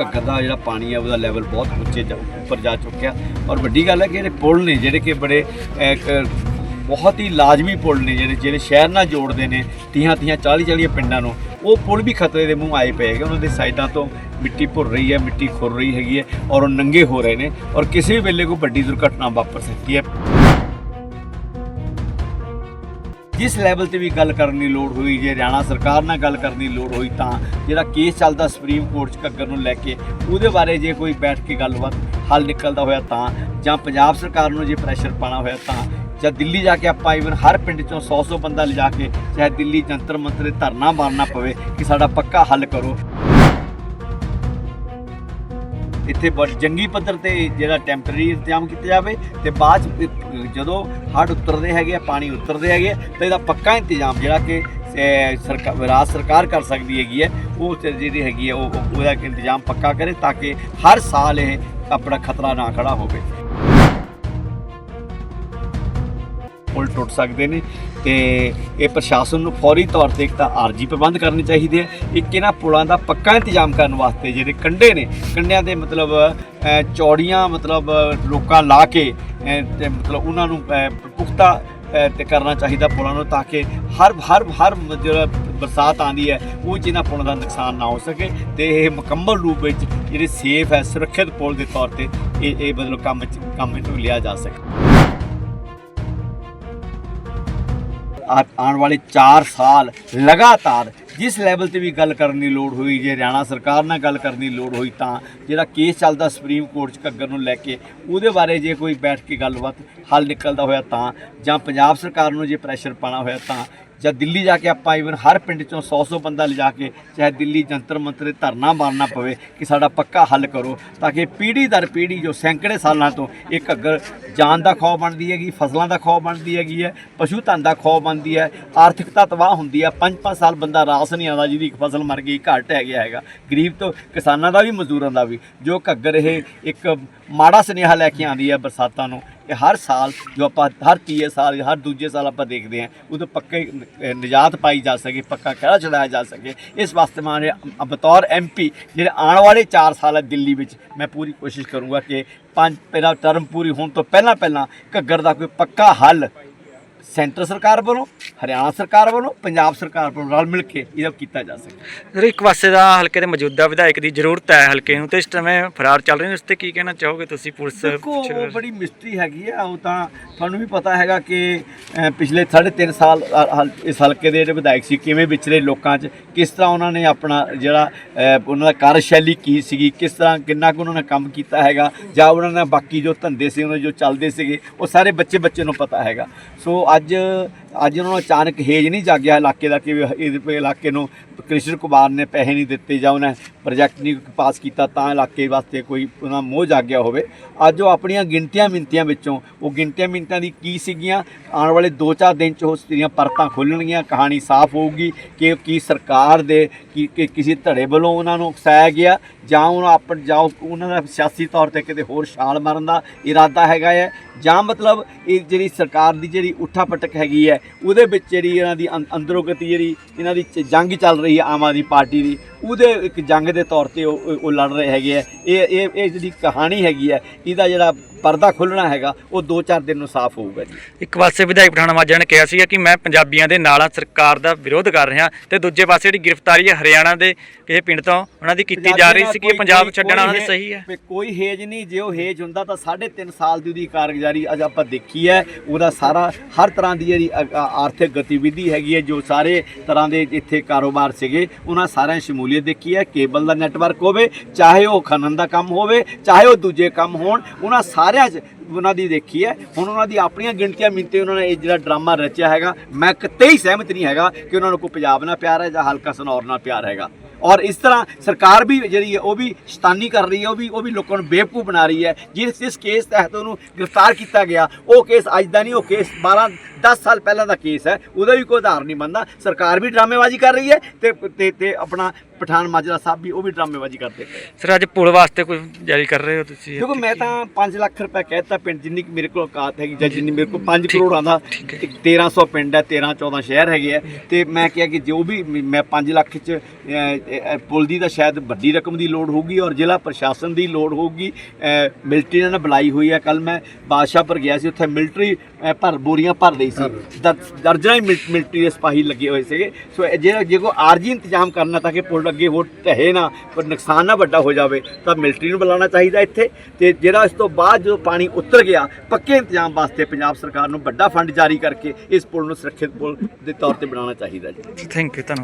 ਘੱਗਰ ਦਾ ਜਿਹੜਾ ਪਾਣੀ ਹੈ ਉਹਦਾ ਲੈਵਲ ਬਹੁਤ ਉੱਚੇ ਜਾ ਉੱਪਰ ਜਾ ਚੁੱਕਿਆ। ਔਰ ਵੱਡੀ ਗੱਲ ਹੈ ਕਿ ਜਿਹੜੇ ਪੁਲ ਨੇ ਜਿਹੜੇ ਕਿ ਬੜੇ ਅਹ, ਕ- ਬਹੁਤ ਹੀ ਲਾਜ਼ਮੀ ਪੁਲ ਨੇ ਜਿਹੜੇ ਜਿਹੜੇ ਸ਼ਹਿਰ ਨਾਲ ਜੋੜਦੇ ਨੇ ਤੀਹਾਂ ਤੀਹਾਂ 40 40 ਪਿੰਡਾਂ ਨੂੰ ਉਹ ਪੁਲ ਵੀ ਖਤਰੇ ਦੇ ਮੂੰਹ ਆਏ ਪਏ ਹੈਗੇ। ਉਹਨਾਂ ਦੇ ਸਾਈਡਾਂ ਤੋਂ ਮਿੱਟੀ ਭੁਰ ਰਹੀ ਹੈ ਮਿੱਟੀ ਖੁਰ ਰਹੀ ਹੈਗੀ ਹੈ ਔਰ ਉਹ ਨੰਗੇ ਹੋ ਰਹੇ ਨੇ। ਔਰ ਕਿਸੇ ਵੀ ਵੇਲੇ ਕੋਈ ਵੱਡੀ ਦੁਰਘਟਨਾ ਵਾਪਰ ਸਕਦੀ ਹੈ। ਜਿਸ ਲੈਵਲ ਤੇ ਵੀ ਗੱਲ ਕਰਨ ਦੀ ਲੋੜ ਹੋਈ, ਜੇ ਹਰਿਆਣਾ ਸਰਕਾਰ ਨਾਲ ਗੱਲ ਕਰਨ ਦੀ ਲੋੜ ਹੋਈ ਤਾਂ ਜਿਹੜਾ ਕੇਸ ਚੱਲਦਾ ਸੁਪਰੀਮ ਕੋਰਟ 'ਚ ਘੱਗਰ ਨੂੰ ਲੈ ਕੇ, ਉਹਦੇ ਬਾਰੇ ਜੇ ਕੋਈ ਬੈਠ ਕੇ ਗੱਲਬਾਤ, ਹੱਲ ਨਿਕਲਦਾ ਹੋਇਆ ਤਾਂ, ਜਾਂ ਪੰਜਾਬ ਸਰਕਾਰ ਨੂੰ ਜੇ ਪ੍ਰੈਸ਼ਰ ਪਾਣਾ ਹੋਇਆ ਤਾਂ, ਜਾਂ ਦਿੱਲੀ ਜਾ ਕੇ ਆਪਾਂ ਇਵਨ ਹਰ ਪਿੰਡ ਚੋਂ 100 100 ਬੰਦਾ ਲਿਜਾ ਕੇ, ਚਾਹੇ ਦਿੱਲੀ ਜੰਤਰ ਮੰਤਰ ਧਰਨਾ ਮਾਰਨਾ ਪਵੇ, ਕਿ ਸਾਡਾ ਪੱਕਾ ਹੱਲ ਕਰੋ। ਇੱਥੇ ਬੜ ਜੰਗੀ ਪੱਧਰ ਤੇ ਜਿਹੜਾ ਟੈਂਪਰੇਰੀ ਇੰਤਜ਼ਾਮ ਕੀਤਾ ਜਾਵੇ ਤੇ ਬਾਅਦ 'ਚ ਜਦੋਂ ਹੜ੍ਹ ਉਤਰਦੇ ਹੈਗੇ ਆ ਪਾਣੀ ਉਤਰਦੇ ਹੈਗੇ ਆ, ਤਾਂ ਇਹਦਾ ਪੱਕਾ ਇੰਤਜ਼ਾਮ ਜਿਹੜਾ ਕਿ ਸਰਕਾਰ ਰਾਜ ਸਰਕਾਰ ਕਰ ਸਕਦੀ ਹੈਗੀ ਹੈ ਉਹ ਜਿਹੜੀ ਹੈਗੀ ਹੈ ਉਹ ਉਹ- ਉਹਦਾ ਇੰਤਜ਼ਾਮ ਪੱਕਾ ਕਰੇ ਤਾਂ ਕਿ ਹਰ ਸਾਲ ਇਹ ਆਪਣਾ ਖਤਰਾ ਨਾ ਖੜਾ ਹੋਵੇ। ਪੁਲ ਟੁੱਟ ਸਕਦੇ ਨੇ ਤੇ ਇਹ ਪ੍ਰਸ਼ਾਸਨ ਨੂੰ ਫੌਰੀ ਤੌਰ ਤੇ ਇੱਕ ਤਾਂ ਆਰਜੀ ਪ੍ਰਬੰਧ ਕਰਨੇ ਚਾਹੀਦੇ ਆ, ਇੱਕ ਇਹਨਾਂ ਪੁਲਾਂ ਦਾ ਪੱਕਾ ਇੰਤਜ਼ਾਮ ਕਰਨ ਵਾਸਤੇ ਜਿਹੜੇ ਕੰਢੇ ਨੇ, ਕੰਢਿਆਂ ਦੇ ਮਤਲਬ ਚੌੜੀਆਂ ਮਤਲਬ ਲੋਕਾਂ ਲਾ ਕੇ ਤੇ ਮਤਲਬ ਉਹਨਾਂ ਨੂੰ ਪੁਖਤਾ ਤੇ ਕਰਨਾ ਚਾਹੀਦਾ ਪੁਲਾਂ ਨੂੰ ਤਾਂ ਕਿ ਹਰ ਹਰ ਹਰ ਜਿਹੜਾ ਬਰਸਾਤ ਆਂਦੀ ਹੈ, ਉਹ 'ਚ ਇਹਨਾਂ ਪੁਲਾਂ ਦਾ ਨੁਕਸਾਨ ਨਾ ਹੋ ਸਕੇ ਤੇ ਇਹ ਮੁਕੰਮਲ ਰੂਪ ਵਿੱਚ ਜਿਹੜੇ ਸੇਫ ਹੈ, ਸੁਰੱਖਿਅਤ ਪੁਲ ਦੇ ਤੌਰ ਤੇ ਇਹ ਇਹ ਮਤਲਬ ਕੰਮ 'ਚ, ਕੰਮ ਵਿੱਚ ਲਿਆ ਜਾ ਸਕੇ। ਆਉਣ ਵਾਲੇ 4 ਸਾਲ ਲਗਾਤਾਰ ਜਿਸ ਲੈਵਲ ਤੇ ਵੀ ਗੱਲ ਕਰਨ ਦੀ ਲੋੜ ਹੋਈ, ਜੇ ਹਰਿਆਣਾ ਸਰਕਾਰ ਨਾਲ ਗੱਲ ਕਰਨ ਦੀ ਲੋੜ ਹੋਈ ਤਾਂ ਜਿਹੜਾ ਕੇਸ ਚੱਲਦਾ ਸੁਪਰੀਮ ਕੋਰਟ 'ਚ ਘੱਗਰ ਨੂੰ ਲੈ ਕੇ, ਉਹਦੇ ਬਾਰੇ ਜੇ ਕੋਈ ਬੈਠ ਕੇ ਗੱਲਬਾਤ ਹੱਲ ਨਿਕਲਦਾ ਹੋਇਆ ਤਾਂ ਜਾਂ ਪੰਜਾਬ ਸਰਕਾਰ ਨੂੰ ਜੇ ਪ੍ਰੈਸ਼ਰ ਪਾਣਾ ਹੋਇਆ ਤਾਂ ਜਾਂ ਦਿੱਲੀ ਜਾ ਕੇ ਆਪਾਂ ਈਵਨ ਹਰ ਪਿੰਡ ਚੋਂ 100 100 ਬੰਦਾ ਲਿਜਾ ਕੇ ਚਾਹੇ ਦਿੱਲੀ ਜੰਤਰ ਮੰਤਰ ਧਰਨਾ ਮਾਰਨਾ ਪਵੇ ਕਿ ਸਾਡਾ ਪੱਕਾ ਹੱਲ ਕਰੋ, ਤਾਂ ਕਿ ਪੀੜ੍ਹੀ ਦਰ ਪੀੜ੍ਹੀ ਜੋ ਸੈਂਕੜੇ ਸਾਲਾਂ ਤੋਂ ਇਹ ਘੱਗਰ ਜਾਨ ਦਾ ਖੌਅ ਬਣਦੀ ਹੈਗੀ, ਫਸਲਾਂ ਦਾ ਖੌਅ ਬਣਦੀ ਹੈਗੀ ਹੈ, ਪਸ਼ੂ ਧਨ ਦਾ ਖੌਅ ਬਣਦੀ ਹੈ, ਆਰਥਿਕਤਾ ਤਬਾਹ ਹੁੰਦੀ ਹੈ ਪੰਜ ਪੰਜ ਸਾਲ ਬੰਦਾ ਰਾਸ ਨਹੀਂ ਆਉਂਦਾ ਜਿਹਦੀ ਇੱਕ ਫਸਲ ਮਰ ਗਈ ਘੱਟ ਹੈ ਗਿਆ ਹੈਗਾ। ਗਰੀਬ ਤੋਂ ਕਿਸਾਨਾਂ ਦਾ ਵੀ ਮਜ਼ਦੂਰਾਂ ਦਾ ਵੀ, ਜੋ ਘੱਗਰ ਇਹ ਇੱਕ ਮਾੜਾ ਸੁਨੇਹਾ ਲੈ ਕੇ ਆਉਂਦੀ ਹੈ ਬਰਸਾਤਾਂ ਨੂੰ ਇਹ ਹਰ ਸਾਲ ਜੋ ਆਪਾਂ ਹਰ ਤੀਏ ਸਾਲ ਹਰ ਦੂਜੇ ਸਾਲ ਆਪਾਂ ਦੇਖਦੇ ਹਾਂ, ਉਦੋਂ ਪੱਕੇ ਨਿਜਾਤ ਪਾਈ ਜਾ ਸਕੇ, ਪੱਕਾ ਕਹਿੜਾ ਚਲਾਇਆ ਜਾ ਸਕੇ। ਇਸ ਵਾਸਤੇ ਮਾਰੇ ਬਤੌਰ ਐਮਪੀ ਜਿਹੜੇ ਆਉਣ ਵਾਲੇ 4 ਸਾਲ ਹੈ ਦਿੱਲੀ ਵਿੱਚ, ਮੈਂ ਪੂਰੀ ਕੋਸ਼ਿਸ਼ ਕਰੂੰਗਾ ਕਿ ਪੰਜ ਮੇਰਾ ਟਰਮ ਪੂਰੀ ਹੋਣ ਤੋਂ ਪਹਿਲਾਂ ਪਹਿਲਾਂ ਘੱਗਰ ਦਾ ਕੋਈ ਪੱਕਾ ਹੱਲ ਸੈਂਟਰ ਸਰਕਾਰ ਵੱਲੋਂ ਹਰਿਆਣਾ ਸਰਕਾਰ ਵੱਲੋਂ ਪੰਜਾਬ ਸਰਕਾਰ ਵੱਲੋਂ ਰਲ ਮਿਲ ਕੇ ਇਹਦਾ ਕੀਤਾ ਜਾ ਸਕੇ। ਸਰ ਇੱਕ ਪਾਸੇ ਦਾ ਹਲਕੇ ਦੇ ਮੌਜੂਦਾ ਵਿਧਾਇਕ ਦੀ ਜ਼ਰੂਰਤ ਹੈ ਹਲਕੇ ਨੂੰ ਤੇ ਇਸ ਸਮੇਂ ਫਰਾਰ ਚੱਲ ਰਹੇ ਨੇ ਉਸ ਤੇ ਕੀ ਕਹਿਣਾ ਚਾਹੋਗੇ ਤੁਸੀਂ ਪੁਲਿਸ ਦੇਖੋ ਬੜੀ ਮਿਸਟਰੀ ਹੈਗੀ ਆ ਉਹ ਤਾਂ ਤੁਹਾਨੂੰ ਵੀ ਪਤਾ ਹੈਗਾ ਕਿ ਪਿਛਲੇ 3.5 ਸਾਲ ਇਸ ਹਲਕੇ ਦੇ ਜਿਹੜੇ ਵਿਧਾਇਕ ਸੀ ਕਿਵੇਂ ਵਿਚਰੇ ਲੋਕਾਂ 'ਚ ਕਿਸ ਤਰ੍ਹਾਂ ਉਹਨਾਂ ਨੇ ਆਪਣਾ ਜਿਹੜਾ ਉਹਨਾਂ ਦਾ ਕਾਰਜਸ਼ੈਲੀ ਕੀ ਸੀਗੀ ਕਿਸ ਤਰ੍ਹਾਂ ਕਿੰਨਾ ਕੁ ਉਹਨਾਂ ਨੇ ਕੰਮ ਕੀਤਾ ਹੈਗਾ ਜਾਂ ਉਹਨਾਂ ਨੇ ਬਾਕੀ ਜੋ ਧੰਦੇ ਸੀ ਉਹਨਾਂ ਜੋ ਚੱਲਦੇ ਸੀਗੇ ਉਹ ਸਾਰੇ ਬੱਚੇ ਬੱਚੇ ਨੂੰ ਪਤਾ ਹੈਗਾ। ਸੋ ਅੱਜ ਅੱਜ ਉਹਨਾਂ ਨੂੰ ਅਚਾਨਕ ਹੇਜ ਨਹੀਂ ਜਾਗਿਆ ਇਲਾਕੇ ਦਾ ਕਿ ਵੀ ਇਹਦੇ ਇਲਾਕੇ ਨੂੰ ਕ੍ਰਿਸ਼ਨ ਕੁਮਾਰ ਨੇ ਪੈਸੇ ਨਹੀਂ ਦਿੱਤੇ ਜਾਂ ਉਹਨੇ ਪ੍ਰੋਜੈਕਟ ਨਹੀਂ ਪਾਸ ਕੀਤਾ ਤਾਂ ਇਲਾਕੇ ਵਾਸਤੇ ਕੋਈ ਉਹਨਾਂ ਮੋਹ ਜਾਗਿਆ ਹੋਵੇ। ਅੱਜ ਉਹ ਆਪਣੀਆਂ ਗਿਣਤੀਆਂ ਮਿੰਤੀਆਂ ਵਿੱਚੋਂ, ਉਹ ਗਿਣਤੀਆਂ ਮਿੰਤਾਂ ਦੀ ਕੀ ਸੀਗੀਆਂ? ਆਉਣ ਵਾਲੇ 2-4 ਦਿਨ ਚ ਉਹ ਦੀਆਂ ਪਰਤਾਂ ਖੁੱਲਣਗੀਆਂ, ਕਹਾਣੀ ਸਾਫ਼ ਹੋਊਗੀ ਕਿ ਕੀ ਸਰਕਾਰ ਦੇ, ਕੀ, ਕਿ ਕਿਸੇ ਧੜੇ ਵੱਲੋਂ ਉਹਨਾਂ ਨੂੰ ਉਕਸਾਇਆ ਗਿਆ ਜਾਂ ਉਹਨਾਂ ਆਪਣ ਜਾਓ ਉਹਨਾਂ ਦਾ ਸਿਆਸੀ ਤੌਰ ਤੇ ਕਿਤੇ ਹੋਰ ਛਾਲ ਮਾਰਨ ਦਾ ਇਰਾਦਾ ਹੈਗਾ ਹੈ। ਜਾਂ ਮਤਲਬ ਇਹ ਜਿਹੜੀ ਸਰਕਾਰ ਦੀ ਜਿਹੜੀ ਉੱਠਾ ਪਟਕ ਹੈਗੀ ਹੈ ਉਹਦੇ ਵਿੱਚ ਜਿਹੜੀ ਇਹਨਾਂ ਦੀ ਅੰ- ਅੰਦਰੋਂ ਗਤੀ ਜਿਹੜੀ ਇਹਨਾਂ ਦੀ ਚ- ਜੰਗ ਚੱਲ ਰਹੀ ਹੈ ਆਮ ਆਦਮੀ ਪਾਰਟੀ ਦੀ ਉਹਦੇ ਇੱਕ ਜੰਗ ਦੇ ਤੌਰ ਤੇ ਉਹ ਲੜ ਰਹੇ ਹੈਗੇ ਆ। ਇਹ ਇਹ ਇਹ ਜਿਹੜੀ ਕਹਾਣੀ ਹੈਗੀ ਹੈ ਇਹਦਾ ਜਿਹੜਾ ਪਰਦਾ ਖੁੱਲਣਾ ਹੈਗਾ ਉਹ 2-4 ਦਿਨ ਨੂੰ ਸਾਫ਼ ਹੋਊਗਾ ਜੀ। ਇੱਕ ਪਾਸੇ ਵਿਧਾਇਕ ਪਠਾਣਾ ਮਾਜਰਾ ਨੇ ਕਿਹਾ ਸੀਗਾ ਕਿ ਮੈਂ ਪੰਜਾਬੀਆਂ ਦੇ ਨਾਲ ਸਰਕਾਰ ਦਾ ਵਿਰੋਧ ਕਰ ਰਿਹਾ ਤੇ ਦੂਜੇ ਪਾਸੇ ਜਿਹੜੀ ਗ੍ਰਿਫਤਾਰੀ ਹੈ ਹਰਿਆਣਾ ਦੇ ਕਿਸੇ ਪਿੰਡ ਤੋਂ ਉਹਨਾਂ ਦੀ ਕੀਤੀ ਜਾ ਰਹੀ ਸੀ ਕਿ ਪੰਜਾਬ ਛੱਡਣਾ ਉਹਨਾਂ ਦੇ ਸਹੀ ਹੈ। ਕੋਈ ਹੇਜ ਨਹੀਂ ਜੇ ਉਹ ਹੇਜ ਹੁੰਦਾ ਤਾਂ 3.5 ਸਾਲ ਦੀ ਉਹਦੀ ਕਾਰਗੁਜ਼ਾਰੀ ਅੱਜ ਆਪਾਂ ਦੇਖੀ ਹੈ। ਉਹਦਾ ਸਾਰਾ ਹਰ ਤਰ੍ਹਾਂ ਦੀ ਜਿਹੜੀ ਆਰਥਿਕ ਗਤੀਵਿਧੀ ਹੈਗੀ ਹੈ ਜੋ ਸਾਰੇ ਤਰ੍ਹਾਂ ਦੇ ਇੱਥੇ ਕਾਰੋਬਾਰ ਸੀਗੇ ਉਹਨਾਂ ਸਾਰਿਆਂ ਦੀ ਸ਼ਮੂਲੀਅਤ ਦੇਖੀ ਹੈ, ਕੇਬਲ ਦਾ ਨੈਟਵਰਕ ਹੋਵੇ, ਚਾਹੇ ਉਹ ਖਨਨ ਦਾ ਕੰਮ ਹੋਵੇ, ਚਾਹੇ ਉਹ ਦੂਜੇ ਕੰਮ ਹੋਣ, ਉਹਨਾਂ ਸਾਰਿਆਂ 'ਚ ਉਹਨਾਂ ਦੀ ਦੇਖੀ ਹੈ। ਹੁਣ ਉਹਨਾਂ ਦੀ ਆਪਣੀਆਂ ਗਿਣਤੀਆਂ ਮਿੰਤੇ ਉਹਨਾਂ ਨੇ ਇਹ ਜਿਹੜਾ ਡਰਾਮਾ ਰਚਿਆ ਹੈਗਾ, ਮੈਂ ਕਿਤੇ ਹੀ ਸਹਿਮਤ ਨਹੀਂ ਹੈਗਾ ਕਿ ਉਹਨਾਂ ਨੂੰ ਕੋਈ ਪੰਜਾਬ ਨਾਲ ਪਿਆਰ ਹੈ ਜਾਂ ਹਲਕਾ ਸਨੌਰ ਨਾਲ ਪਿਆਰ ਹੈਗਾ। ਔਰ ਇਸ ਤਰ੍ਹਾਂ ਸਰਕਾਰ ਵੀ ਜਿਹੜੀ ਹੈ, ਉਹ ਵੀ ਸ਼ਤਾਨੀ ਕਰ ਰਹੀ ਹੈ, ਉਹ ਵੀ ਉਹ ਵੀ ਲੋਕਾਂ ਨੂੰ ਬੇਵਕੂਫ ਬਣਾ ਰਹੀ ਹੈ। ਜਿਸ ਇਸ ਕੇਸ ਤਹਿਤ ਉਹਨੂੰ ਗ੍ਰਿਫਤਾਰ ਕੀਤਾ ਗਿਆ, ਉਹ ਕੇਸ ਅੱਜ ਦਾ ਨਹੀਂ, ਉਹ ਕੇਸ 12 10 ਸਾਲ ਪਹਿਲਾਂ ਦਾ ਕੇਸ ਹੈ ਉਹਦਾ ਵੀ ਕੋਈ ਆਧਾਰ ਨਹੀਂ ਬਣਦਾ। ਸਰਕਾਰ ਵੀ ਡਰਾਮੇਬਾਜ਼ੀ ਕਰ ਰਹੀ ਹੈ ਤੇ ਤੇ ਤੇ ਆਪਣਾ ਪਠਾਨ ਮਾਜਰਾ ਸਾਹਿਬ ਵੀ ਉਹ ਵੀ ਡਰਾਮੇਬਾਜ਼ੀ ਕਰਦੇ ਪਏ ਸਰ ਅੱਜ ਪੁਲ ਵਾਸਤੇ ਕੋਈ ਜਾਰੀ ਕਰ ਰਹੇ ਹੋ ਤੁਸੀਂ? ਦੇਖੋ ਮੈਂ ਤਾਂ 5 ਲੱਖ ਰੁਪਏ ਕਹਿਤਾ ਪਿੰਡ ਜਿੰਨੀ ਮੇਰੇ ਕੋਲ ਔਕਾਤ ਹੈਗੀ ਜਾਂ ਜਿੰਨੀ ਮੇਰੇ ਕੋਲ 5 ਕਰੋੜਾਂ ਦਾ ਠੀਕ ਹੈ। ਇੱਕ 1300 ਪਿੰਡ ਹੈ 13 14 ਸ਼ਹਿਰ ਹੈਗੇ ਆ ਤੇ ਮੈਂ ਕਿਹਾ ਕਿ ਜੋ ਵੀ ਮ- ਮੈਂ 5 ਲੱਖ ਚ ਪੁਲ ਦੀ ਤਾਂ ਸ਼ਾਇਦ ਵੱਡੀ ਰਕਮ ਦੀ ਲੋੜ ਹੋਊਗੀ ਔਰ ਜ਼ਿਲ੍ਹਾ ਪ੍ਰਸ਼ਾਸਨ ਦੀ ਲੋੜ ਹੋਊਗੀ। ਮਿਲਟਰੀ ਨੇ ਬੁਲਾਈ ਹੋਈ ਹੈ। ਕੱਲ ਮੈਂ ਬਾਦਸ਼ਾਹਪੁਰ ਗਿਆ ਸੀ ਉੱਥੇ ਮਿਲਟਰੀ ਭਰ ਬੋਰੀਆਂ ਭਰ ਰਹੀ ਸੀ। ਦਰ- ਦਰਜਨਾਂ ਹੀ ਮਿਲ- ਮਿਲਟਰੀ ਦੇ ਸਿਪਾਹੀ ਲੱਗੇ ਹੋਏ ਸੀਗੇ। ਸੋ ਇਹ ਜਿਹੜਾ ਜੇ ਕੋ ਆਰਜੀ ਇੰਤਜ਼ਾਮ ਕਰਨਾ ਤਾਂ ਕਿ ਪੁਲ ਅੱਗੇ ਹੋਰ ਢਹੇ ਨਾ ਪਰ ਨੁਕਸਾਨ ਨਾ ਵੱਡਾ ਹੋ ਜਾਵੇ, ਤਾਂ ਮਿਲਟਰੀ ਨੂੰ ਬੁਲਾਉਣਾ ਚਾਹੀਦਾ ਇੱਥੇ। ਤੇ ਜਿਹੜਾ ਇਸ ਤੋਂ ਬਾਅਦ ਜਦੋਂ ਪਾਣੀ ਉਤਰ ਗਿਆ, ਪੱਕੇ ਇੰਤਜ਼ਾਮ ਵਾਸਤੇ ਪੰਜਾਬ ਸਰਕਾਰ ਨੂੰ ਵੱਡਾ ਫੰਡ ਜਾਰੀ ਕਰਕੇ ਇਸ ਪੁਲ ਨੂੰ ਸੁਰੱਖਿਅਤ ਪੁਲ ਦੇ ਤੌਰ ਤੇ ਬਣਾਉਣਾ ਚਾਹੀਦਾ ਜੀ। ਥੈਂਕ ਯੂ ਧੰਨਵਾਦ।